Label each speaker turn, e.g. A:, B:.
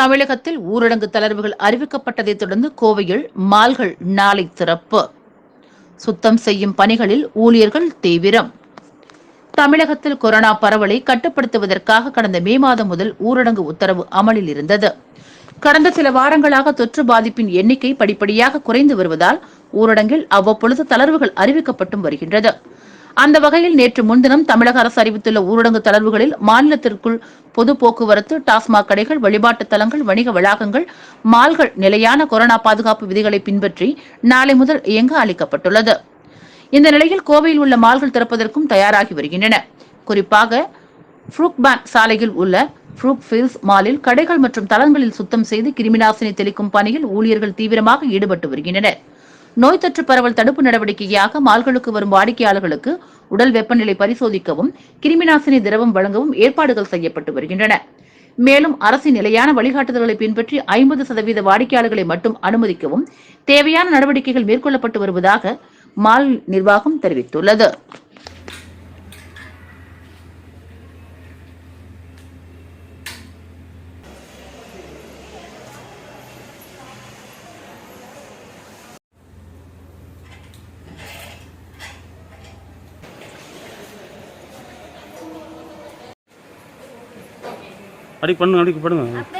A: தமிழகத்தில் ஊரடங்கு தளர்வுகள் அறிவிக்கப்பட்டதைத் தொடர்ந்து கோவையில் மால்கள் நாளை திறப்பு. சுத்தம் செய்யும் பணிகளில் ஊழியர்கள் தீவிரம். தமிழகத்தில் கொரோனா பரவலை கட்டுப்படுத்துவதற்காக கடந்த மே மாதம் முதல் ஊரடங்கு உத்தரவு அமலில் இருந்தது. கடந்த சில வாரங்களாக தொற்று பாதிப்பின் எண்ணிக்கை படிப்படியாக குறைந்து வருவதால் ஊரடங்கில் அவ்வப்பொழுது தளர்வுகள் அறிவிக்கப்பட்டும் வருகின்றது. அந்த வகையில் நேற்று முன்தினம் தமிழக அரசு அறிவித்துள்ள ஊரடங்கு தளர்வுகளில் மாநிலத்திற்குள் பொது போக்குவரத்து டாஸ்மாக் கடைகள் வழிபாட்டுத் தலங்கள் வணிக வளாகங்கள் மால்கள் நிலையான கொரோனா பாதுகாப்பு விதிகளை பின்பற்றி நாளை முதல் இயங்க அளிக்கப்பட்டுள்ளது. இந்த நிலையில் கோவையில் உள்ள மால்கள் திறப்பதற்கும் தயாராகி வருகின்றன. குறிப்பாக ஃப்ரூக்பேன் சாலையில் உள்ள ஃப்ரூக் ஃபீல்ஸ் மாலில் கடைகள் மற்றும் தளங்களில் சுத்தம் செய்து கிருமிநாசினி தெளிக்கும் பணியில் ஊழியர்கள் தீவிரமாக ஈடுபட்டு வருகின்றனர். நோய் தொற்று பரவல் தடுப்பு நடவடிக்கையாக மால்களுக்கு வரும் வாடிக்கையாளர்களுக்கு உடல் வெப்பநிலை பரிசோதிக்கவும் கிருமிநாசினி திரவம் வழங்கவும் ஏற்பாடுகள் செய்யப்பட்டு வருகின்றன. மேலும் அரசின் நிலையான வழிகாட்டுதல்களை பின்பற்றி ஐம்பது சதவீத வாடிக்கையாளர்களை மட்டும் அனுமதிக்கவும் தேவையான நடவடிக்கைகள் மேற்கொள்ளப்பட்டு வருவதாக மால் நிர்வாகம் தெரிவித்துள்ளது.
B: அடிக்கு பண்ணுங்க அடிக்கு பண்ணுங்க